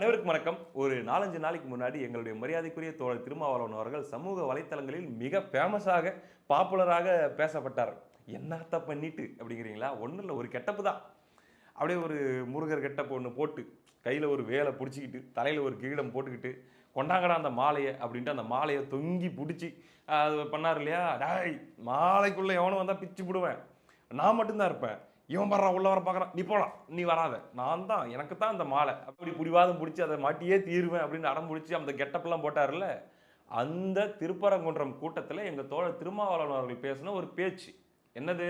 அனைவருக்கும் வணக்கம். ஒரு நாலஞ்சு நாளைக்கு முன்னாடி எங்களுடைய மரியாதைக்குரிய தோழர் திருமாவளவன் அவர்கள் சமூக வலைத்தளங்களில் மிக ஃபேமஸாக பாப்புலராக பேசப்பட்டார். என்னத்த பண்ணிட்டு? அப்படிங்கிறீங்களா? ஒன்றும் இல்லை ஒரு கெட்டப்பு தான். அப்படியே ஒரு முருகர் கெட்டப்பு ஒன்று போட்டு கையில் ஒரு வேலை பிடிச்சிக்கிட்டு தலையில் ஒரு கிரீடம் போட்டுக்கிட்டு கொண்டாங்கடா அந்த மாலையை அப்படின்ட்டு அந்த மாலையை தொங்கி பிடிச்சி அது பண்ணார் இல்லையா? டாய் மாலைக்குள்ளே எவனும் வந்தால் பிச்சு விடுவேன் நான் மட்டும்தான் இருப்பேன். இவன் வர்றான் உள்ள வர பார்க்குறான் நீ போலாம் நீ வராத. நான் தான் எனக்கு தான் அந்த மாலை. அப்படி புடிவாதம் பிடிச்சி அதை மாட்டியே தீருவேன் அப்படின்னு அடம் பிடிச்சி அந்த கெட்டப்லாம் போட்டார்ல அந்த திருப்பரங்குன்றம் கூட்டத்தில் எங்கள் தோழர் திருமாவளவன் அவர்கள் பேசின ஒரு பேச்சு. என்னது?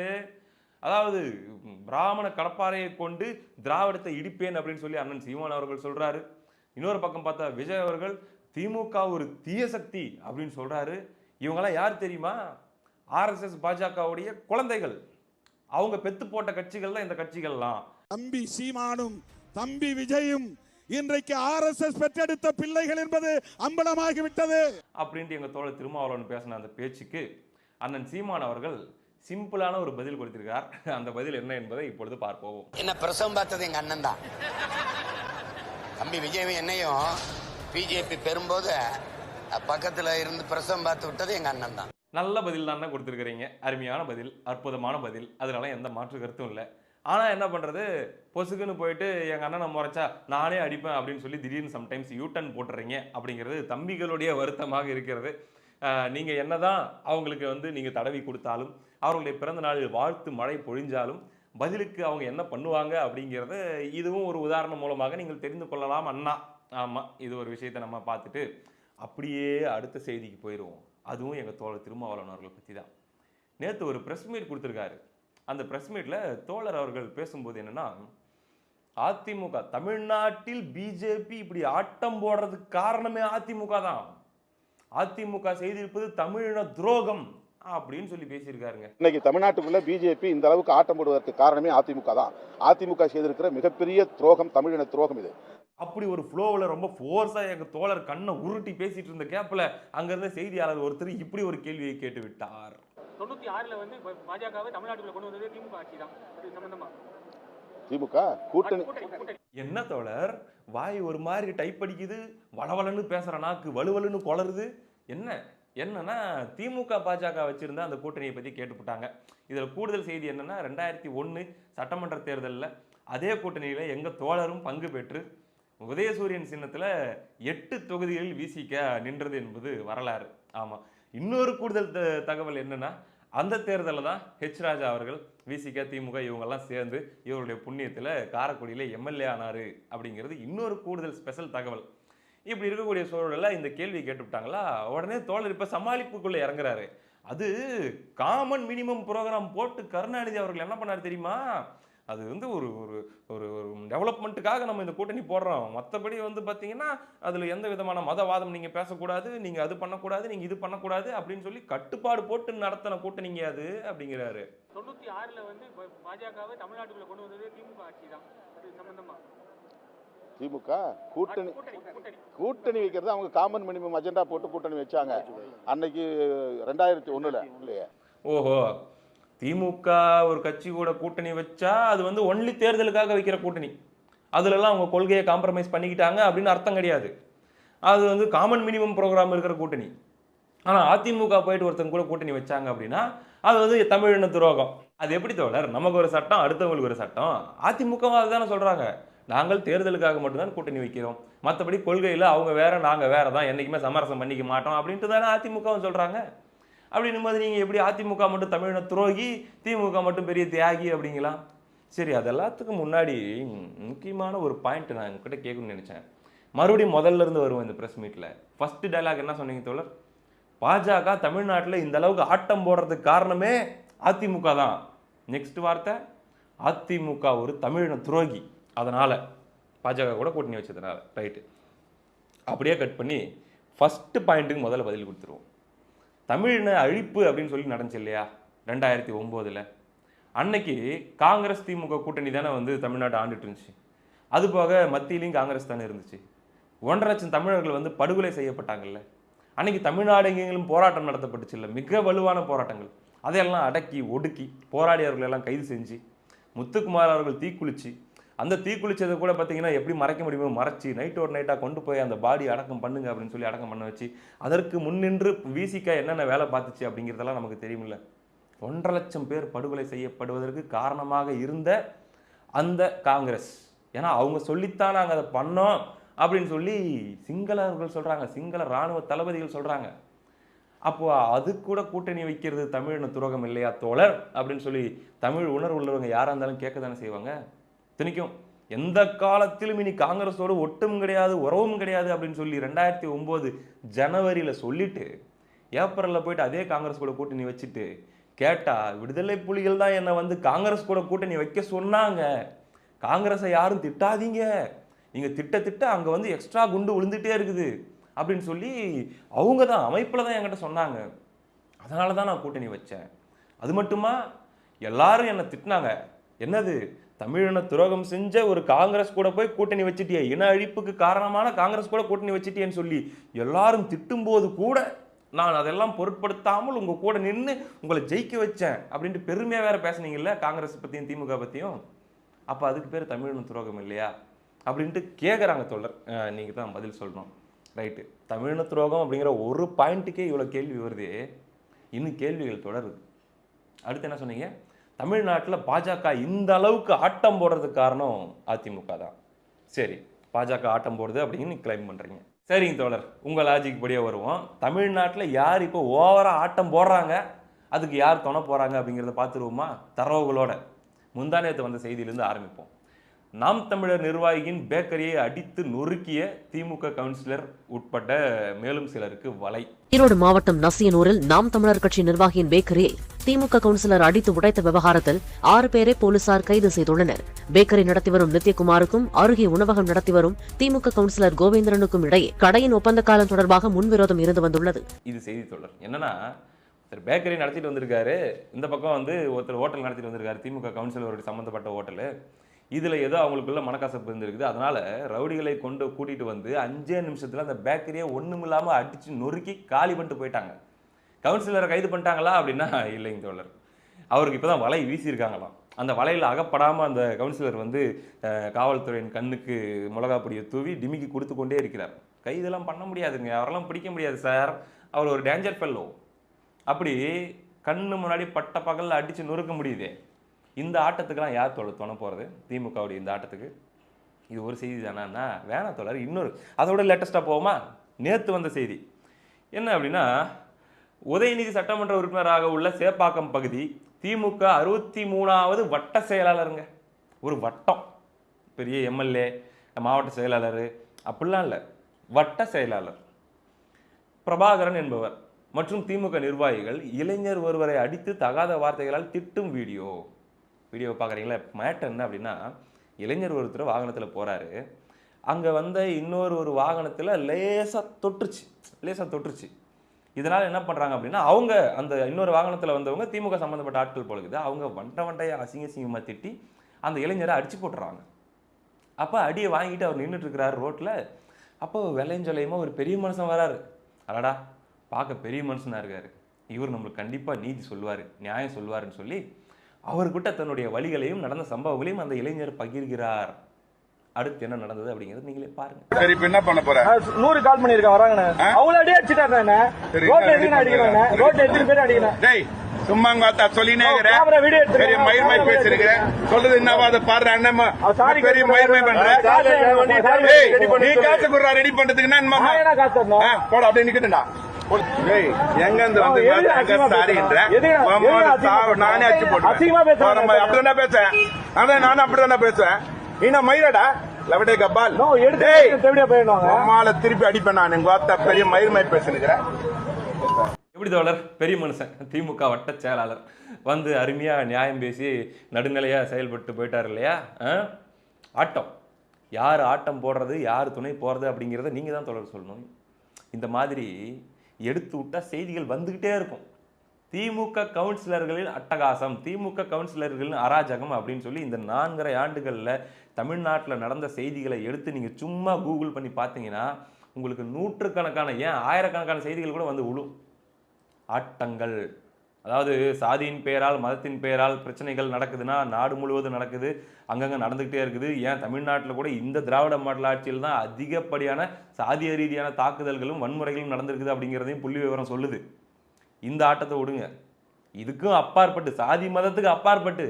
அதாவது பிராமண கடப்பாறையை கொண்டு திராவிடத்தை இடிப்பேன் அப்படின்னு சொல்லி அண்ணன் சீமான் அவர்கள் சொல்கிறாரு இன்னொரு பக்கம் பார்த்தா விஜய் அவர்கள் திமுக ஒரு தீய சக்தி அப்படின்னு சொல்கிறாரு இவங்கெல்லாம் யார் தெரியுமா? ஆர்எஸ்எஸ் பாஜகவுடைய குழந்தைகள். அவங்க பெத்து போட்ட கட்சிகள் தான் இந்த கட்சிகள்லாம். தம்பி சீமானும் தம்பி விஜயும் இன்றைக்கு ஆர்எஸ்எஸ் பெற்றெடுத்த பிள்ளைகள் என்பது அம்பலமாகிவிட்டது. அப்படின்ட்டு எங்கள் தோழர் திருமாவளவன் பேசின அந்த பேச்சுக்கு அண்ணன் சீமான் அவர்கள் சிம்பிளான ஒரு பதில் கொடுத்திருக்கார். அந்த பதில் என்ன என்பதை இப்பொழுது பார்ப்போம். என்ன பிரசவம் பார்த்தது எங்க அண்ணன் தான். தம்பி விஜயும் என்னையும் பிஜேபி பெறும்போது பக்கத்துல இருந்து பிரசவம் பார்த்து விட்டது எங்க அண்ணன் தான். நல்ல பதில் தானே கொடுத்துருக்குறீங்க. அருமையான பதில் அற்புதமான பதில். அதனால எந்த மாற்று கருத்தும் இல்லை. ஆனால் என்ன பண்ணுறது பொசுக்குன்னு போயிட்டு எங்கள் அண்ணனை முறைச்சா நானே அடிப்பேன் அப்படின்னு சொல்லி திடீர்னு சம்டைம்ஸ் யூட்டன் போட்டுறீங்க அப்படிங்கிறது தம்பிகளுடைய வருத்தமாக இருக்கிறது. நீங்கள் என்னதான் அவங்களுக்கு வந்து நீங்கள் தடவி கொடுத்தாலும் அவர்களுடைய பிறந்த நாளில் வாழ்த்து மழை பொழிஞ்சாலும் பதிலுக்கு அவங்க என்ன பண்ணுவாங்க அப்படிங்கிறத இதுவும் ஒரு உதாரணம் மூலமாக நீங்கள் தெரிந்து கொள்ளலாம் அண்ணா. ஆமாம் இது ஒரு விஷயத்தை நம்ம பார்த்துட்டு அப்படியே அடுத்த செய்திக்கு போயிடுவோம் அதுவும் எங்கள் தோழர் திருமாவளவன் அவர்களை பற்றி தான் நேற்று ஒரு ப்ரெஸ் மீட் கொடுத்துருக்காரு. அந்த ப்ரெஸ் மீட்டில் தோழர் அவர்கள் பேசும்போது என்னன்னா அதிமுக தமிழ்நாட்டில் பிஜேபி இப்படி ஆட்டம் போடுறதுக்கு காரணமே அதிமுக தான். அதிமுக செய்திருப்பது தமிழின துரோகம் அப்படின்னு சொல்லி பேசியிருக்காருங்க. இன்னைக்கு தமிழ்நாட்டுக்குள்ள பிஜேபி இந்த அளவுக்கு ஆட்டம் போடுவதற்கு காரணமே அதிமுக தான். அதிமுக செய்திருக்கிற மிகப்பெரிய துரோகம் தமிழின துரோகம் இது. அப்படி ஒரு ஃப்ளோவில் ரொம்ப ஃபோர்ஸாக எங்கள் தோழர் கண்ணை உருட்டி பேசிட்டு இருந்த கேப்பில் அங்கிருந்த செய்தியாளர் ஒருத்தர் இப்படி ஒரு கேள்வியை கேட்டு விட்டார். தொண்ணூத்தி ஆறுல வந்து இப்ப பாஜகவை தமிழ்நாட்டுக்குள்ள கொண்டு வந்தது திமுக ஆட்சி தான் அது திமுக? கூட்டணி. என்ன தோழர்? வாய் ஒரு மாதிரி டைப் அடிக்குது வளவளன்னு பேசுற நாக்கு வலுவலுன்னு குளருது. என்ன? என்னன்னா திமுக பாஜக வச்சிருந்த அந்த கூட்டணியை பத்தி கேட்டுப்புட்டாங்க. இதுல கூடுதல் செய்தி என்னன்னா ரெண்டாயிரத்தி ஒன்று சட்டமன்ற தேர்தலில் அதே கூட்டணியில எங்க தோழரும் பங்கு பெற்று உதயசூரியன் சின்னத்தில் எட்டு தொகுதிகளில் விசிக நின்றது என்பது வரலாறு. ஆமாம் இன்னொரு கூடுதல் த- தகவல் என்னென்னா அந்த தேர்தலில் தான் ஹெச் ராஜா அவர்கள் விசிக திமுக இவங்கெல்லாம் சேர்ந்து இவருடைய புண்ணியத்தில் காரக்குடியில் எம்எல்ஏ ஆனாரு அப்படிங்கிறது இன்னொரு கூடுதல் ஸ்பெஷல் தகவல். இப்படி இருக்கக்கூடிய சூழலில் இந்த கேள்வி கேட்டுவிட்டாங்களா? உடனே தோழர் இப்போ சமாளிப்புக்குள்ளே இறங்குறாரு. அது காமன் மினிமம் ப்ரோக்ராம் போட்டு கருணாநிதி அவர்கள் என்ன பண்ணாரு தெரியுமா? அது வந்து ஒரு ஒரு ஒரு ஒரு டெவலப்மெண்ட்டுக்காக நம்ம இந்த கூட்டணி போடுறோம். மற்றபடி வந்து பார்த்தீங்கன்னா அதில் எந்த விதமான மதவாதம் நீங்கள் பேசக்கூடாது நீங்கள் அது பண்ணக்கூடாது நீங்கள் இது பண்ணக்கூடாது அப்படின்னு சொல்லி கட்டுப்பாடு போட்டு நடத்தின கூட்டணிங்க அது அப்படிங்கிறாரு. தொண்ணூத்தி ஆறுல வந்து இப்ப பாஜகவை தமிழ்நாட்டுக்குள்ள கொண்டு வந்தது திமுக ஆட்சி தான் அது சம்பந்தமா? திமுக? கூட்டணி. கூட்டணி கூட்டணி. கூட்டணி வைக்கிறது அவங்க காமன் மினிமம் அஜெண்டா போட்டு கூட்டணி வச்சாங்க. அன்னைக்கு ரெண்டாயிரத்தி ஒண்ணுல இல்லையா? ஓஹோ. திமுக ஒரு கட்சி கூட கூட்டணி வச்சா அது வந்து ஒன்லி தேர்தலுக்காக வைக்கிற கூட்டணி. அதுலலாம் அவங்க கொள்கையை காம்ப்ரமைஸ் பண்ணிக்கிட்டாங்க அப்படின்னு அர்த்தம் கிடையாது. அது வந்து காமன் மினிமம் ப்ரோக்ராம் இருக்கிற கூட்டணி. ஆனால் அதிமுக போயிட்டு ஒருத்தங்க கூட கூட்டணி வச்சாங்க அப்படின்னா அது வந்து தமிழின துரோகம். அது எப்படி தோழர்? நமக்கு ஒரு சட்டம் அடுத்தவங்களுக்கு ஒரு சட்டம். அதிமுக அதுதானே சொல்கிறாங்க நாங்கள் தேர்தலுக்காக மட்டும்தான் கூட்டணி வைக்கிறோம். மற்றபடி கொள்கையில் அவங்க வேற நாங்கள் வேற தான் என்றைக்குமே சமரசம் பண்ணிக்க மாட்டோம் அப்படின்ட்டு தானே அதிமுகவும் சொல்கிறாங்க அப்படின்னும் போது நீங்கள் எப்படி அதிமுக மட்டும் தமிழின துரோகி திமுக மட்டும் பெரிய தியாகி அப்படிங்களா? சரி அதெல்லாத்துக்கும் முன்னாடி முக்கியமான ஒரு பாயிண்ட் நான் உங்ககிட்ட கேட்கணும்னு நினச்சேன். மறுபடியும் முதல்ல இருந்து வருவோம் இந்த ப்ரெஸ் மீட்டில் ஃபஸ்ட்டு டயலாக் என்ன சொன்னீங்க தோழர்? பாஜக தமிழ்நாட்டில் இந்த அளவுக்கு ஆட்டம் போடுறதுக்கு காரணமே அதிமுக தான். நெக்ஸ்ட் வார்த்தை அதிமுக ஒரு தமிழின துரோகி. அதனால் பாஜக கூட கூட்டணி வச்சதுனால ரைட்டு அப்படியே கட் பண்ணி ஃபஸ்ட்டு பாயிண்ட்டுக்கு முதல்ல பதில் கொடுத்துருவோம். தமிழின அழிப்பு அப்படின்னு சொல்லி நடந்துச்சு இல்லையா? ரெண்டாயிரத்தி ஒம்போதில். அன்னைக்கு காங்கிரஸ் திமுக கூட்டணி தானே வந்து தமிழ்நாட்டை ஆண்டுட்டு இருந்துச்சு. அது போக மத்தியிலையும் காங்கிரஸ் தானே இருந்துச்சு. ஒன்றரை லட்சம் தமிழர்கள் வந்து படுகொலை செய்யப்பட்டாங்கல்ல. அன்னைக்கு தமிழ்நாடு எங்கெங்கிலும் போராட்டம் நடத்தப்பட்டுச்சு இல்லை. மிக வலுவான போராட்டங்கள். அதையெல்லாம் அடக்கி ஒடுக்கி போராடியவர்களெல்லாம் கைது செஞ்சு முத்துக்குமார் அவர்கள் தீக்குளிச்சு அந்த தீக்குளிச்சதை கூட பார்த்தீங்கன்னா எப்படி மறைக்க முடியுமோ மறைச்சி நைட் ஒரு நைட்டாக கொண்டு போய் அந்த பாடி அடக்கம் பண்ணுங்க அப்படின்னு சொல்லி அடக்கம் பண்ண வச்சு அதற்கு முன்னின்று விசிக என்னென்ன வேலை பார்த்துச்சு அப்படிங்கிறதெல்லாம் நமக்கு தெரியுமில்ல ஒன்றரை லட்சம் பேர் படுகொலை செய்யப்படுவதற்கு காரணமாக இருந்த அந்த காங்கிரஸ். ஏன்னா அவங்க சொல்லித்தான் நாங்கள் அதை பண்ணோம் அப்படின்னு சொல்லி சிங்களர்கள் சொல்கிறாங்க சிங்கள இராணுவ தளபதிகள் சொல்கிறாங்க அப்போது அது கூட கூட்டணி வைக்கிறது தமிழின துரோகம் இல்லையா தோழர்? அப்படின்னு சொல்லி தமிழ் உணர்வு உள்ளவங்க யாராக இருந்தாலும் கேட்க தானே செய்வாங்க? திணிக்கும் எந்த காலத்திலும் இனி காங்கிரஸோடு ஒட்டும் கிடையாது உறவும் கிடையாது அப்படின்னு சொல்லி ரெண்டாயிரத்தி ஒம்பது ஜனவரியில் சொல்லிட்டு ஏப்ரலில் போயிட்டு அதே காங்கிரஸ் கூட கூட்டணி வச்சுட்டு கேட்டா விடுதலை புலிகள் தான் என்னை வந்து காங்கிரஸ் கூட கூட்டணி வைக்க சொன்னாங்க. காங்கிரஸை யாரும் திட்டாதீங்க. நீங்கள் திட்ட திட்ட அங்கே வந்து எக்ஸ்ட்ரா குண்டு விழுந்துட்டே இருக்குது. அப்படின்னு சொல்லி அவங்க தான் அமைப்பில் தான் என்கிட்ட சொன்னாங்க. அதனால தான் நான் கூட்டணி வச்சேன். அது மட்டுமா? எல்லாரும் என்னை திட்டினாங்க. என்னது? தமிழனை துரோகம் செஞ்ச ஒரு காங்கிரஸ் கூட போய் கூட்டணி வச்சிட்டியே. இன அழிப்புக்கு காரணமான காங்கிரஸ் கூட கூட்டணி வச்சுட்டியேன்னு சொல்லி எல்லாரும் திட்டும்போது கூட நான் அதெல்லாம் பொருட்படுத்தாமல் உங்கள் கூட நின்று உங்களை ஜெயிக்க வச்சேன் அப்படின்ட்டு பெருமையாக வேற பேசுனீங்கல்ல காங்கிரஸ் பற்றியும் திமுக பற்றியும் அப்போ அதுக்கு பேர் தமிழன் துரோகம் இல்லையா? அப்படின்ட்டு கேட்குறாங்க தொடர் நீங்கள் தான் பதில் சொல்லணும். ரைட்டு தமிழின துரோகம் அப்படிங்கிற ஒரு பாயிண்ட்டுக்கே இவ்வளோ கேள்வி வருது. இன்னும் கேள்விகள் தொடருது. அடுத்து என்ன சொன்னீங்க? தமிழ்நாட்டில் பாஜக இந்த அளவுக்கு ஆட்டம் போடுறதுக்கு காரணம் அதிமுக தான். சரி பாஜக ஆட்டம் போடுது அப்படின்னு கிளைம் பண்ணுறீங்க சரிங்க தோழர் உங்கள் லாஜிக் படியே வருவோம். தமிழ்நாட்டில் யார் இப்போ ஓவராக ஆட்டம் போடுறாங்க? அதுக்கு யார் துணை போகிறாங்க அப்படிங்கிறத பார்த்துருவோமா? தரவுகளோட. முந்தானயத்தை வந்த செய்தியிலேருந்து ஆரம்பிப்போம். நாம் தமிழர் நிர்வாகியின் பேக்கரியை அடித்து நொறுக்கிய திமுக கவுன்சிலர் உட்பட்ட மேலும் சிலருக்கு வலை. ஈரோடு மாவட்டம் நசியனூரில் நாம் தமிழர் கட்சி நிர்வாகியின் பேக்கரியை திமுக கவுன்சிலர் அடித்து உடைத்த விவகாரத்தில் ஆறு பேரை போலீசார் கைது செய்துள்ளனர். பேக்கரி நடத்தி வரும் நித்யகுமாருக்கும் அருகே உணவகம் நடத்தி வரும் திமுக கவுன்சிலர் கோவிந்தரனுக்கும் இடையே கடையின் ஒப்பந்த காலம் தொடர்பாக முன்விரோதம் இருந்து வந்துள்ளது. இது செய்தி தொடர். என்னன்னா ஒருத்தர் பேக்கரி நடத்திட்டு வந்திருக்காரு. இந்த பக்கம் வந்து ஒருத்தர் ஹோட்டல் நடத்திட்டு வந்திருக்காரு. திமுக கவுன்சிலரோட சம்மந்தப்பட்ட ஹோட்டலு. இதில் ஏதோ அவங்களுக்குள்ள மனக்கசப்பு இருந்திருக்குது. அதனால் ரவுடிகளை கொண்டு கூட்டிகிட்டு வந்து அஞ்சே நிமிஷத்தில் அந்த பேக்கரியை ஒன்றும் இல்லாமல் அடித்து நொறுக்கி காலி பண்ணிட்டு போயிட்டாங்க. கவுன்சிலரை கைது பண்ணிட்டாங்களா அப்படின்னா இல்லைங்க தோழர். அவருக்கு இப்போ தான் வலை வீசியிருக்காங்களாம். அந்த வலையில் அகப்படாமல் அந்த கவுன்சிலர் வந்து காவல்துறையின் கண்ணுக்கு மிளகா பொடியை தூவி டிமிக்கி கொடுத்து கொண்டே இருக்கிறார். கைதெல்லாம் பண்ண முடியாதுங்க. அவரெல்லாம் பிடிக்க முடியாது சார். அவர் ஒரு டேஞ்சர் ஃபெல்லோ அப்படி கண்ணு முன்னாடி பட்ட பகலில் அடித்து நொறுக்க முடியுதே. இந்த ஆட்டத்துக்கெலாம் யார் தோழர் துணை போகிறது திமுகவுடைய இந்த ஆட்டத்துக்கு. இது ஒரு செய்தி தானா வேணாம் தோழர் இன்னொரு. அதோட லேட்டஸ்ட்டாக போவோமா? நேற்று வந்த செய்தி. என்ன அப்படின்னா உதயநிதி சட்டமன்ற உறுப்பினராக உள்ள சேப்பாக்கம் பகுதி திமுக அறுபத்தி மூணாவது வட்ட செயலாளருங்க. ஒரு வட்டம். பெரிய எம்எல்ஏ மாவட்ட செயலாளர் அப்படிலாம் இல்லை. வட்ட செயலாளர். பிரபாகரன் என்பவர் மற்றும் திமுக நிர்வாகிகள் இளைஞர் ஒருவரை அடித்து தகாத வார்த்தைகளால் திட்டும் வீடியோ. வீடியோ பார்க்குறீங்களா? மேட்டர் என்ன அப்படின்னா இளைஞர் ஒருத்தர் வாகனத்தில் போகிறாரு அங்கே வந்த இன்னொரு ஒரு வாகனத்தில் லேசாக தொட்டுருச்சு. லேசாக தொட்டுருச்சு. இதனால் என்ன பண்ணுறாங்க அப்படின்னா அவங்க அந்த இன்னொரு வாகனத்தில் வந்தவங்க திமுக சம்மந்தப்பட்ட ஆட்கள் பொழுது அவங்க வண்ட வண்டையை அசிங்க அசிங்கமாக திட்டி அந்த இளைஞரை அடித்து போட்டுறாங்க. அப்போ அடியை வாங்கிட்டு அவர் நின்றுட்டுருக்கிறாரு ரோட்டில் அப்போ வெள்ளையஞ்சொலையுமா ஒரு பெரிய மனுஷன் வராரு. அடடா பார்க்க பெரிய மனுஷனாக இருக்கார். இவர் நம்மளுக்கு கண்டிப்பாக நீதி சொல்லுவார் நியாயம் சொல்லுவாருன்னு சொல்லி அவர்கிட்ட தன்னுடைய வழிகளையும் நடந்த சம்பவங்களையும் அந்த இளைஞர் பகிர்கிறார். அடுத்து என்ன நடந்தது அப்படிங்கிறது நீங்களே பாருங்க. சரி இப்ப என்ன பண்ண போற? நூறு கால் பண்ணிருக்கேன் வராங்கண்ணே. அவங்கள அடியே அடிச்சுட்டாங்க ரோட்ல எதுக்கு ready அடிக்கிறாங்க? ரோட்ல எத்தனை பேர் அடிக்கிறேன் டேய் சும்மா காத்தா சொல்லினே இருக்கிற. கேமரா வீடியோ எடுத்துருக்கேன். பெரிய மயிர் மயிர் கேமரா பேசிருக்கிறேன் சொல்றது என்னவா? அதை பாடுற அண்ணம்மா பெரிய கேட்கறான். மயிர் மயிர் பண்ற சாரி கேட்கறான். சாரி டேய் ready பண்ண நீ. காசு குடுறா ரெடி நான் என்ன போடா அப்படியே நிக்கட்டும்டா. டேய் எங்க இருந்து வந்து சாரின்ற. நானே போட்டுருவேன். அசிங்கமா பேசுறான். அதான் நானும் அப்படிதானே பேசுவேன். நான் மயிரடா? லவடே கபால். உம்மால திருப்பி அடிப்பேன் நான். எங்க வார்த்தை பெரிய மயிர் மயிர் பேசுனுக்கிறேன் எப்படி தோழர்? பெரிய மனுஷன். திமுக வட்ட செயலாளர். வந்து அருமையா நியாயம் பேசி நடுநிலையா செயல்பட்டு போயிட்டார் இல்லையா? ஆ? ஆட்டம். யார் ஆட்டம் போடுறது யார் துணை போறது அப்படிங்கிறத நீங்க தான் தொடர் சொல்லணும். இந்த மாதிரி எடுத்து விட்டால் செய்திகள் வந்துக்கிட்டே இருக்கும். திமுக கவுன்சிலர்களின் அட்டகாசம் திமுக கவுன்சிலர்களின் அராஜகம் அப்படின்னு சொல்லி இந்த நான்கரை ஆண்டுகளில் தமிழ்நாட்டில் நடந்த செய்திகளை எடுத்து நீங்கள் சும்மா கூகுள் பண்ணி பார்த்தீங்கன்னா உங்களுக்கு நூற்றுக்கணக்கான ஏன் ஆயிரக்கணக்கான செய்திகள் கூட வந்து விழும் ஆட்டங்கள். அதாவது சாதியின் பெயரால் மதத்தின் பெயரால் பிரச்சனைகள் நடக்குதுன்னா நாடு முழுவதும் நடக்குது. அங்கங்கே நடந்துக்கிட்டே இருக்குது. ஏன் தமிழ்நாட்டில் கூட இந்த திராவிட மாடல் ஆட்சியில் தான் அதிகப்படியான சாதிய ரீதியான தாக்குதல்களும் வன்முறைகளும் நடந்திருக்குது அப்படிங்கிறதையும் புள்ளி விவரம் சொல்லுது. இந்த ஆட்டத்தை விடுங்க. இதுக்கும் அப்பாற்பட்டு சாதி மதத்துக்கு அப்பாற்பட்டு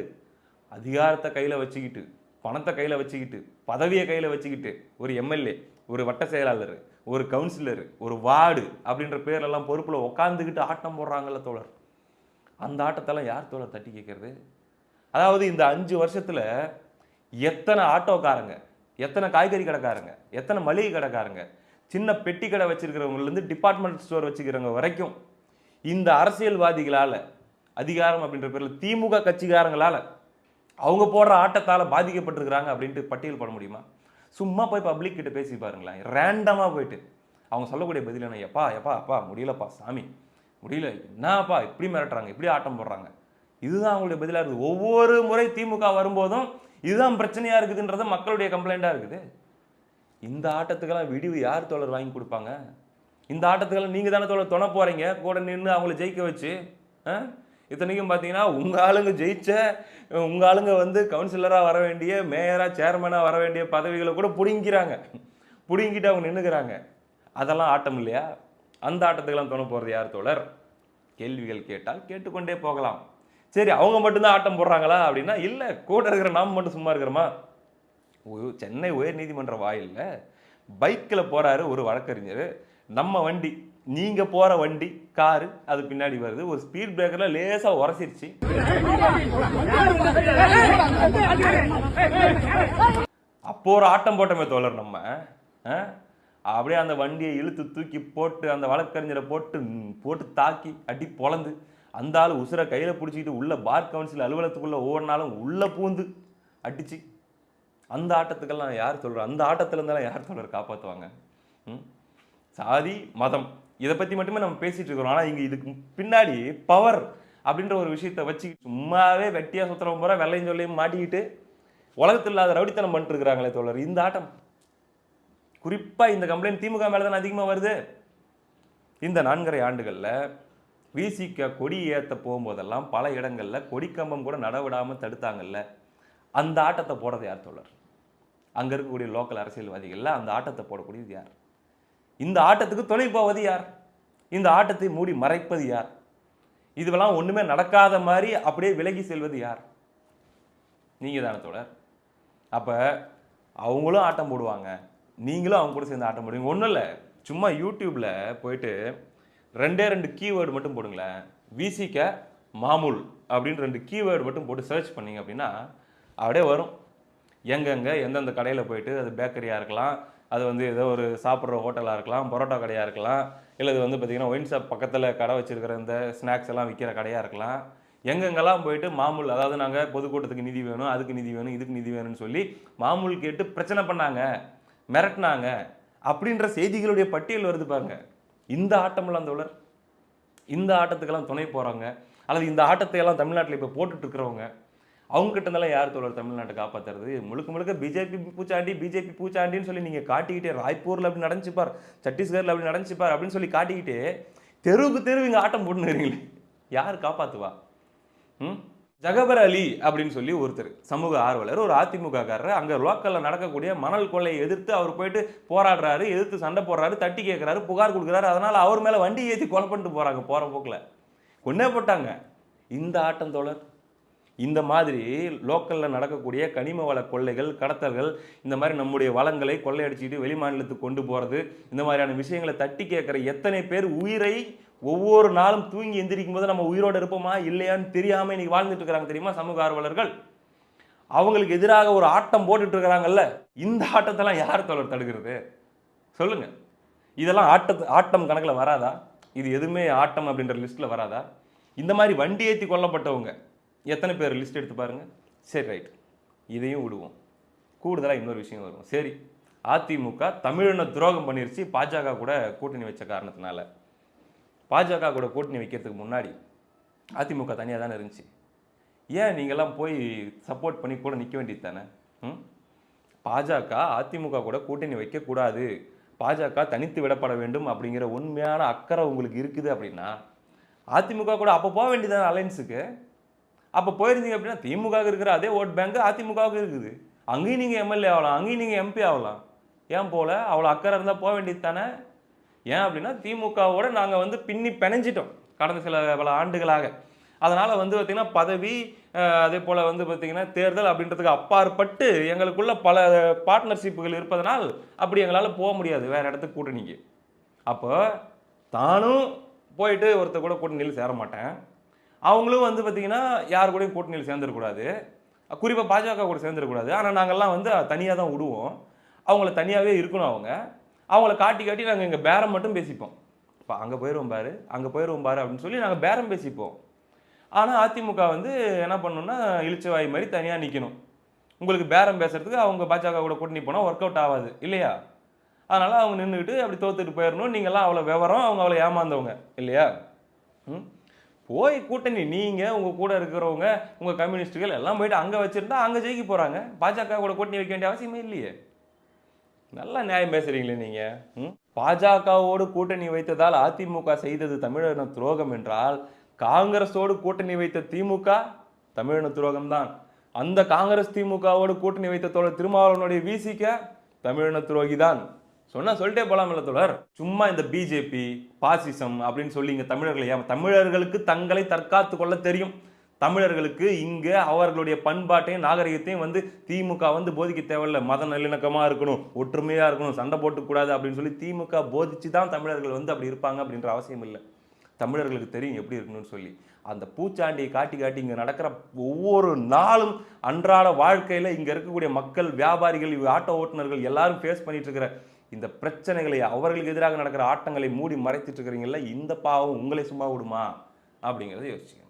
அதிகாரத்தை கையில் வச்சுக்கிட்டு பணத்தை கையில் வச்சுக்கிட்டு பதவியை கையில் வச்சுக்கிட்டு ஒரு எம்எல்ஏ ஒரு வட்ட செயலாளர் ஒரு கவுன்சிலர் ஒரு வார்டு அப்படின்ற பேர்லெல்லாம் பொறுப்பில் உட்காந்துக்கிட்டு ஆட்டம் போடுறாங்கல்ல தோழர். அந்த ஆட்டத்தெல்லாம் யார் தோழர் தட்டி கேட்கறது? அதாவது இந்த அஞ்சு வருஷத்தில் எத்தனை ஆட்டோக்காரங்க எத்தனை காய்கறி கடைக்காரங்க எத்தனை மளிகை கடைக்காரங்க சின்ன பெட்டி கடை வச்சுருக்கிறவங்கலேருந்து டிபார்ட்மெண்ட் ஸ்டோர் வச்சுக்கிறவங்க வரைக்கும் இந்த அரசியல்வாதிகளால் அதிகாரம் அப்படின்ற பேரில் திமுக கட்சிகாரங்களால் அவங்க போடுற ஆட்டத்தால் பாதிக்கப்பட்டிருக்கிறாங்க அப்படின்ட்டு பட்டியல் போட முடியுமா? சும்மா போய் பப்ளிக் கிட்ட பேசி பாருங்களேன். ரேண்டமாக போயிட்டு அவங்க சொல்லக்கூடிய பதில் என்ன எப்பா எப்பா அப்பா முடியலப்பா சாமி. முடியல. என்னப்பா இப்படி மிரட்டுறாங்க இப்படி ஆட்டம் போடுறாங்க. இதுதான் அவங்களுடைய பதிலாக இருக்குது. ஒவ்வொரு முறை திமுக வரும்போதும் இதுதான் பிரச்சனையாக இருக்குதுன்றது மக்களுடைய கம்ப்ளைண்ட்டாக இருக்குது. இந்த ஆட்டத்துக்கெல்லாம் விடிவு யார் தோழர் வாங்கி கொடுப்பாங்க? இந்த ஆட்டத்துக்கெல்லாம் நீங்கள் தானே தோழர் துணை போகிறீங்க கூட நின்று அவங்கள ஜெயிக்க வச்சு இத்தனைக்கும் பார்த்தீங்கன்னா உங்கள் ஆளுங்க ஜெயிச்ச உங்கள் ஆளுங்க வந்து கவுன்சிலராக வர வேண்டிய மேயராக சேர்மனாக வர வேண்டிய பதவிகளை கூட பிடுங்கிறாங்க பிடுங்கிட்டு அவங்க நின்றுக்கிறாங்க அதெல்லாம் ஆட்டம் இல்லையா? அந்த ஆட்டத்துக்கெல்லாம் துணை போகிறது யார் தோழர்? கேள்விகள் கேட்டால் கேட்டுக்கொண்டே போகலாம். சரி அவங்க மட்டும்தான் ஆட்டம் போடுறாங்களா அப்படின்னா இல்லை கூட இருக்கிற நாம் மட்டும் சும்மா இருக்கிறோமா? சென்னை உயர் நீதிமன்ற வாயில்ல பைக்கில் போகிறாரு ஒரு வழக்கறிஞர். நம்ம வண்டி நீங்கள் போகிற வண்டி காரு அது பின்னாடி வருது. ஒரு ஸ்பீட் பிரேக்கரில் லேசாக உரசிருச்சு. அப்போ ஒரு ஆட்டம் போட்டோமே தோழர் நம்ம. ஆ? அப்படியே அந்த வண்டியை இழுத்து தூக்கி போட்டு அந்த வழக்கறிஞரை போட்டு போட்டு தாக்கி அடி பொழந்து அந்த ஆள் உசுரை கையில் பிடிச்சிக்கிட்டு உள்ளே பார் கவுன்சில் அலுவலகத்துக்குள்ளே ஓடினாலும் உள்ளே பூந்து அடிச்சு அந்த ஆட்டத்துக்கெல்லாம் யார் சொல்கிறார் அந்த ஆட்டத்துல இருந்தாலும் யார் சொல்கிறார் காப்பாற்றுவாங்க சாதி மதம். இதை பற்றி மட்டுமே நம்ம பேசிகிட்டு இருக்கிறோம். ஆனால் இங்கே இதுக்கு பின்னாடி பவர் அப்படின்ற ஒரு விஷயத்தை வச்சு சும்மாவே வெட்டியாக சுத்துறவங்க போகிற வெள்ளையும் சொல்லையும் மாட்டிக்கிட்டு உலகத்தில் இல்லாத ரவுடித்தனம் பண்ணிட்டு இருக்கிறாங்களே தோழர். இந்த ஆட்டம் குறிப்பாக இந்த கம்ப்ளைண்ட் திமுக மேலே தான் அதிகமாக வருது? இந்த நான்கரை ஆண்டுகளில் விசிக கொடி ஏற்ற போகும்போதெல்லாம் பல இடங்களில் கொடிக்கம்பம் கூட நடவிடாமல் தடுத்தாங்கல்ல. அந்த ஆட்டத்தை போடுறது யார் தோழர்? அங்கே இருக்கக்கூடிய லோக்கல் அரசியல்வாதிகளில் அந்த ஆட்டத்தை போடக்கூடியது யார்? இந்த ஆட்டத்துக்கு துணை போவது யார்? இந்த ஆட்டத்தை மூடி மறைப்பது யார்? இதுவெல்லாம் ஒன்றுமே நடக்காத மாதிரி அப்படியே விலகி செல்வது யார்? நீங்கள் தானே தோழர். அப்போ அவங்களும் ஆட்டம் போடுவாங்க. நீங்களும் அவங்க கூட சேர்ந்து ஆட்டம் போடுவீங்க. ஒன்றும் இல்லை. சும்மா யூடியூப்பில் போயிட்டு ரெண்டே ரெண்டு கீவேர்டு மட்டும் போடுங்களேன். விசிக்க மாமூல் அப்படின்னு ரெண்டு கீவேர்டு மட்டும் போட்டு சர்ச் பண்ணீங்க அப்படின்னா அப்படியே வரும். எங்கெங்கே எந்தெந்த கடையில் போயிட்டு அது பேக்கரியாக இருக்கலாம் அது வந்து ஏதோ ஒரு சாப்பிட்ற ஹோட்டலாக இருக்கலாம் பரோட்டா கடையாக இருக்கலாம் இல்லை இது வந்து பார்த்தீங்கன்னா ஒயின் ஷாப் பக்கத்தில் கடை வச்சுருக்கிற இந்த ஸ்நாக்ஸ் எல்லாம் விற்கிற கடையாக இருக்கலாம். எங்கெங்கெல்லாம் போயிட்டு மாமூல் அதாவது நாங்கள் பொதுக்கூட்டத்துக்கு நிதி வேணும் அதுக்கு நிதி வேணும் இதுக்கு நிதி வேணும்னு சொல்லி மாமூல் கேட்டு பிரச்சனை பண்ணாங்க. மிரட்டினாங்க அப்படின்ற செய்திகளுடைய பட்டியல் வருது பாருங்க. இந்த ஆட்டமெல்லாம் தோழர் இந்த ஆட்டத்துக்கெல்லாம் துணை போகிறாங்க அல்லது இந்த ஆட்டத்தையெல்லாம் தமிழ்நாட்டில் இப்போ போட்டுட்டு இருக்கிறவங்க அவங்க கிட்ட யார் தோழர் தமிழ்நாட்டை காப்பாத்துறது? முழுக்க முழுக்க பிஜேபி பூச்சாண்டி பிஜேபி பூச்சாண்டின்னு சொல்லி நீங்கள் காட்டிக்கிட்டே ராய்ப்பூரில் அப்படி நடந்துச்சுப்பார் சத்தீஸ்கரில் அப்படி நடந்துச்சுப்பார் அப்படின்னு சொல்லி காட்டிக்கிட்டே தெருவுக்கு தெருவு இங்கே ஆட்டம் போட்டுன்னு யார் காப்பாற்றுவா ம்? ஜகபர் அலி அப்படின்னு சொல்லி ஒருத்தர் சமூக ஆர்வலர் ஒரு அதிமுகக்காரர். அங்கே லோக்கலில் நடக்கக்கூடிய மணல் கொள்ளையை எதிர்த்து அவர் போயிட்டு போராடுறாரு எதிர்த்து சண்டை போடுறாரு தட்டி கேட்குறாரு புகார் கொடுக்குறாரு. அதனால் அவர் மேலே வண்டி ஏற்றி கொலை பண்ணிட்டு போகிறாங்க போகிற போக்கில். கொண்டே போட்டாங்க. இந்த ஆட்டம் தோழர் இந்த மாதிரி லோக்கலில் நடக்கக்கூடிய கனிம வள கொள்ளைகள் கடத்தல்கள் இந்த மாதிரி நம்முடைய வளங்களை கொள்ளையடிச்சிட்டு வெளி மாநிலத்துக்கு கொண்டு போகிறது இந்த மாதிரியான விஷயங்களை தட்டி கேட்குற எத்தனை பேர் உயிரை ஒவ்வொரு நாளும் தூங்கி எந்திரிக்கும் போது நம்ம உயிரோட இருப்போமா இல்லையான்னு தெரியாமல் இன்றைக்கி வாழ்ந்துட்டு இருக்கிறாங்க தெரியுமா சமூக ஆர்வலர்கள்? அவங்களுக்கு எதிராக ஒரு ஆட்டம் போட்டுட்டு இருக்கிறாங்கல்ல இந்த ஆட்டத்தெல்லாம் யார் தோழர் தடுக்கிறது? சொல்லுங்க. இதெல்லாம் ஆட்டத்து ஆட்டம் கணக்கில் வராதா? இது எதுவுமே ஆட்டம் அப்படின்ற லிஸ்ட்டில் வராதா? இந்த மாதிரி வண்டி ஏற்றி கொல்லப்பட்டவங்க எத்தனை பேர் லிஸ்ட் எடுத்து பாருங்கள் சரி ரைட். இதையும் விடுவோம். கூடுதலாக இன்னொரு விஷயம் வரும் சரி அதிமுக தமிழின துரோகம் பண்ணிருச்சு பாஜக கூட கூட்டணி வச்ச காரணத்தினால. பாஜக கூட கூட்டணி வைக்கிறதுக்கு முன்னாடி அதிமுக தனியாக தானே இருந்துச்சு. ஏன் நீங்கள்லாம் போய் சப்போர்ட் பண்ணி கூட நிற்க வேண்டியது தானே? ம்? பாஜக அதிமுக கூட கூட்டணி வைக்கக்கூடாது பாஜக தனித்து விடப்பட வேண்டும் அப்படிங்கிற உண்மையான அக்கறை உங்களுக்கு இருக்குது அப்படின்னா அதிமுக கூட அப்போ போக வேண்டியதான அலைன்ஸுக்கு அப்போ போயிருந்தீங்க அப்படின்னா திமுக இருக்கிற அதே ஓட் பேங்க் அதிமுகவுக்கு இருக்குது. அங்கேயும் நீங்கள் எம்எல்ஏ ஆகலாம் அங்கேயும் நீங்கள் எம்பி ஆகலாம். ஏன் போல? அவ்வளோ அக்கறை இருந்தால் போக வேண்டியது தானே? ஏன் அப்படின்னா திமுகவோட நாங்கள் வந்து பின்னி பிணைஞ்சிட்டோம் கடந்த சில பல ஆண்டுகளாக. அதனால் வந்து பார்த்திங்கன்னா பதவி அதே போல் வந்து பார்த்திங்கன்னா தேர்தல் அப்படின்றதுக்கு அப்பாற்பட்டு எங்களுக்குள்ள பல பார்ட்னர்ஷிப்புகள் இருப்பதனால் அப்படி எங்களால் போக முடியாது வேறு இடத்துக்கு கூட்டணிக்கு. அப்போ தானும் போயிட்டு ஒருத்தர் கூட கூட்டணியில் சேர மாட்டேன். அவங்களும் வந்து பார்த்திங்கன்னா யார் கூடயும் கூட்டணியில் சேர்ந்துடக்கூடாது குறிப்பாக பாஜக கூட சேர்ந்துடக்கூடாது ஆனால் நாங்கள்லாம் வந்து தனியாக தான் விடுவோம். அவங்கள தனியாகவே இருக்கணும் அவங்க. அவங்கள காட்டி காட்டி நாங்கள் இங்கே பேரம் மட்டும் பேசிப்போம். இப்போ அங்கே போயிடுவோம் பாரு அங்கே போயிடுவோம் பாரு அப்படின்னு சொல்லி நாங்கள் பேரம் பேசிப்போம். ஆனால் அதிமுக வந்து என்ன பண்ணணும்னா இளிச்சவாய் மாதிரி தனியாக நிற்கணும் உங்களுக்கு பேரம் பேசுறதுக்கு அவங்க பாஜக கூட கூட்டணி போனால் ஒர்க் அவுட் ஆகாது இல்லையா? அதனால் அவங்க நின்றுக்கிட்டு அப்படி தோத்துட்டு போயிடணும் நீங்கள்லாம் அவ்வளோ விவரம் அவங்க அவ்வளோ ஏமாந்தவங்க இல்லையா? ம்? போய் கூட்டணி நீங்கள் உங்கள் கூட இருக்கிறவங்க உங்கள் கம்யூனிஸ்ட்டுகள் எல்லாம் போயிட்டு அங்கே வச்சுருந்தா அங்கே ஜெயிக்க போகிறாங்க பாஜக கூட கூட்டணி வைக்க வேண்டிய அவசியமே இல்லையே. நல்லா நியாயம் பேசுறீங்களே நீங்க. ம்? பாஜகவோடு கூட்டணி வைத்ததால் அதிமுக செய்தது தமிழன துரோகம் என்றால் காங்கிரஸோடு கூட்டணி வைத்த திமுக தமிழன துரோகம் தான் அந்த காங்கிரஸ் திமுகவோடு கூட்டணி வைத்த தோழர் திருமாவளவனுடைய வீசிக்க தமிழன துரோகி தான் சொன்னா சொல்லிட்டே போலாம்ல தோழர். சும்மா இந்த பிஜேபி பாசிசம் அப்படின்னு சொல்லி இங்க தமிழர்களை தமிழர்களுக்கு தங்களை தற்காத்து கொள்ள தெரியும். தமிழர்களுக்கு இங்கே அவர்களுடைய பண்பாட்டையும் நாகரிகத்தையும் வந்து திமுக வந்து போதிக்க தேவையில்ல. மத நல்லிணக்கமாக இருக்கணும் ஒற்றுமையாக இருக்கணும் சண்டை போட்டுக்கூடாது அப்படின்னு சொல்லி திமுக போதிச்சு தான் தமிழர்கள் வந்து அப்படி இருப்பாங்க அப்படின்ற அவசியம் இல்லை. தமிழர்களுக்கு தெரியும் எப்படி இருக்கணும்னு சொல்லி. அந்த பூச்சாண்டியை காட்டி காட்டி இங்கே நடக்கிற ஒவ்வொரு நாளும் அன்றாட வாழ்க்கையில் இங்கே இருக்கக்கூடிய மக்கள் வியாபாரிகள் ஆட்டோ ஓட்டுநர்கள் எல்லாரும் ஃபேஸ் பண்ணிட்டு இருக்கிற இந்த பிரச்சனைகளை அவர்களுக்கு எதிராக நடக்கிற ஆட்டங்களை மூடி மறைத்துட்டு இருக்கிறீங்கல்ல இந்த பாவம் உங்களை சும்மா விடுமா? அப்படிங்கிறத யோசிச்சுக்கணும்